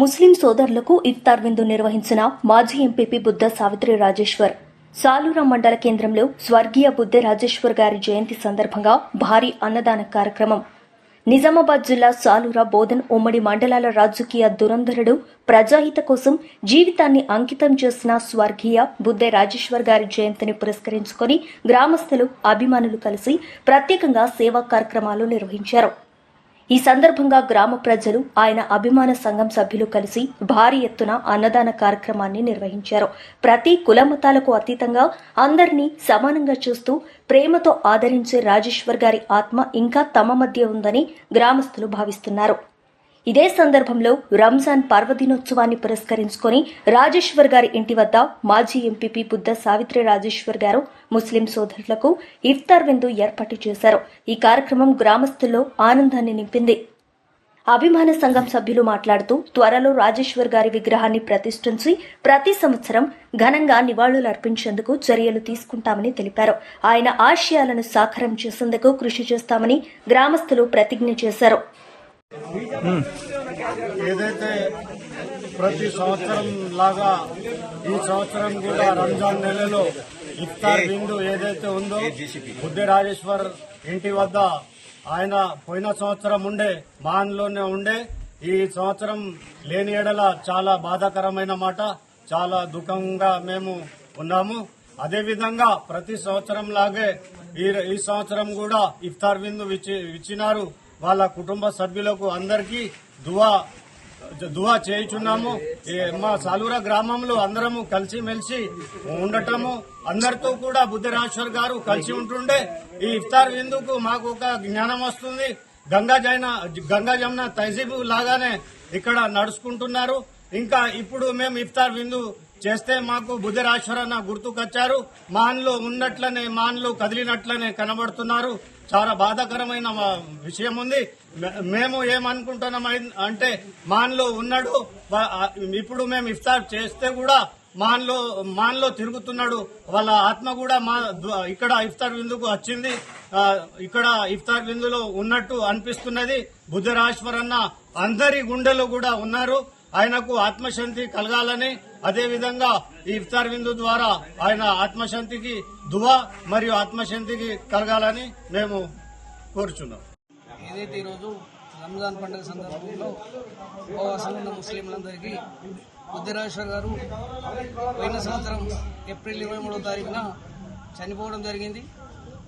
ముస్లిం సోదరులకు ఇఫ్తార్ విందు నిర్వహించిన మాజీ ఎంపీపీ బుద్ధ సావిత్రి రాజేశ్వర్. సాలూరా మండల కేంద్రంలో స్వర్గీయ బుద్ధ రాజేశ్వర్ గారి జయంతి సందర్భంగా భారీ అన్నదాన కార్యక్రమం. నిజామాబాద్ జిల్లా సాలూరా బోధన్ ఉమ్మడి మండలాల రాజకీయ దురంధరుడు ప్రజాహిత కోసం జీవితాన్ని అంకితం చేసిన స్వర్గీయ బుద్ధ రాజేశ్వర్ గారి జయంతిని పురస్కరించుకొని గ్రామస్తులు అభిమానులు కలిసి ప్రత్యేకంగా సేవా కార్యక్రమాలు నిర్వహించారు. ఈ సందర్భంగా గ్రామ ప్రజలు ఆయన అభిమాన సంఘం సభ్యులు కలిసి భారీ ఎత్తున అన్నదాన కార్యక్రమాన్ని నిర్వహించారు. ప్రతి కులమతాలకు అతీతంగా అందరినీ సమానంగా చూస్తూ ప్రేమతో ఆదరించే రాజేశ్వర్ గారి ఆత్మ ఇంకా తమ మధ్య ఉందని గ్రామస్తులు భావిస్తున్నారు. ఇదే సందర్భంలో రంజాన్ పర్వదినోత్సవాన్ని పురస్కరించుకొని రాజేశ్వర్ గారి ఇంటి వద్ద మాజీ ఎంపీపీ బుద్ధ సావిత్రి రాజేశ్వర్ గారు ముస్లిం సోదరులకు ఇఫ్తార్ విందు ఏర్పాటు చేశారు. ఈ కార్యక్రమం గ్రామస్తుల్లో ఆనందాన్ని నింపింది. అభిమాన సంఘం సభ్యులు మాట్లాడుతూ త్వరలో రాజేశ్వర్ గారి విగ్రహాన్ని ప్రతిష్ఠించి ప్రతి సంవత్సరం ఘనంగా నివాళులు అర్పించేందుకు చర్యలు తీసుకుంటామని తెలిపారు. ఆయన ఆశయాలను సాకారం చేసేందుకు కృషి చేస్తామని గ్రామస్తులు ప్రతిజ్ఞ చేశారు. ఏదైతే ప్రతి సంవత్సరం లాగా ఈ సంవత్సరం కూడా రంజాన్ నెలలో ఇఫ్తార్ విందు ఏదైతే ఉందో బుద్ధి రాజేశ్వర్ ఇంటి వద్ద ఆయన పోయిన సంవత్సరం ఉండే మాన్లోనే ఉండే ఈ సంవత్సరం లేని ఎడల చాలా బాధాకరమైన మాట చాలా దుఃఖంగా మేము ఉన్నాము. అదేవిధంగా ప్రతి సంవత్సరం లాగే ఈ ఈ సంవత్సరం కూడా ఇఫ్తార్ విందు ఇచ్చినారు వాళ్ళ కుటుంబ సభ్యులకు అందరికీ దువా దువా చేయుచున్నాము. ఈ మా సాలూరా గ్రామంలో అందరము కలిసి మెలిసి ఉండటము. అందరితో కూడా బుద్ధిరాజేశ్వర్ గారు కలిసి ఉంటుండే. ఈ ఇఫ్తార్ విందుకు మాకు ఒక జ్ఞానం వస్తుంది. గంగా జైన గంగా జమున తహజీబు లాగానే ఇక్కడ నడుచుకుంటున్నారు. ఇంకా ఇప్పుడు మేము ఇఫ్తార్ విందు చేస్తే మాకు బుధరాశ్వరన్న గుర్తుకొచ్చారు. మాన్లో ఉన్నట్లనే మాన్లో కదిలినట్లనే కనబడుతున్నారు. చాలా బాధాకరమైన విషయం ఉంది మే- మేము ఏమనుకుంటున్నాం అంటే మాన్లో ఉన్నాడు ఇప్పుడు మేము ఇఫ్తార్ చేస్తే కూడా మాన్లో మాన్లో తిరుగుతున్నాడు. వాళ్ళ ఆత్మ కూడా మా ఇక్కడ ఇఫ్తార్ విందుకు వచ్చింది. ఇక్కడ ఇఫ్తార్ విందులో ఉన్నట్టు అనిపిస్తున్నది. బుద్ధరాశ్వరన్న అందరి గుండెలో కూడా ఉన్నారు. ఆయనకు ఆత్మశాంతి కలగాలని అదేవిధంగా ఈ ఇఫ్తార్ విందు ద్వారా ఆయన ఆత్మశాంతికి దువా మరియు ఆత్మశాంతికి కలగాలని మేము కోరుచున్నాం. ఏదైతే ఈరోజు రంజాన్ పండుగ సందర్భంలో ఉపవాసం ఉన్న ముస్లింలందరికీ బుద్ధిరాజేశ్వర్ గారు పోయిన సంవత్సరం ఏప్రిల్ ఇరవై మూడో తారీఖున చనిపోవడం జరిగింది.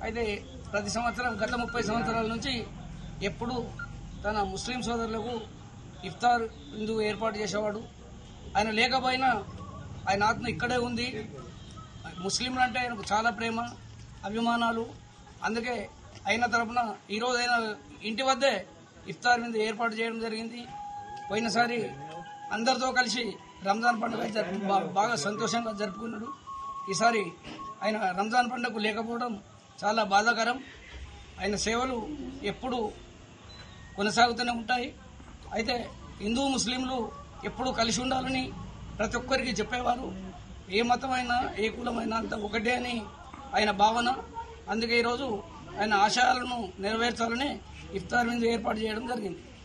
అయితే ప్రతి సంవత్సరం గత ముప్పై సంవత్సరాల నుంచి ఎప్పుడు తన ముస్లిం సోదరులకు ఇఫ్తార్ విందు ఏర్పాటు చేసేవాడు. ఆయన లేకపోయినా ఆయన ఆత్మ ఇక్కడే ఉంది. ముస్లింలు అంటే ఆయనకు చాలా ప్రేమ అభిమానాలు. అందుకే ఆయన తరపున ఈరోజు ఆయన ఇంటి వద్దే ఇఫ్తార్ మీద ఏర్పాటు చేయడం జరిగింది. పోయినసారి అందరితో కలిసి రంజాన్ పండుగ జరుపు బాగా సంతోషంగా జరుపుకున్నాడు. ఈసారి ఆయన రంజాన్ పండుగకు లేకపోవడం చాలా బాధాకరం. ఆయన సేవలు ఎప్పుడు కొనసాగుతూనే ఉంటాయి. అయితే హిందూ ముస్లింలు ఎప్పుడూ కలిసి ఉండాలని ప్రతి ఒక్కరికి చెప్పేవారు. ఏ మతమైనా ఏ కులమైనా అంత ఒకటే అని ఆయన భావన. అందుకే ఈరోజు ఆయన ఆశయాలను నెరవేర్చాలని ఇఫ్తార్ మీద ఏర్పాటు చేయడం జరిగింది.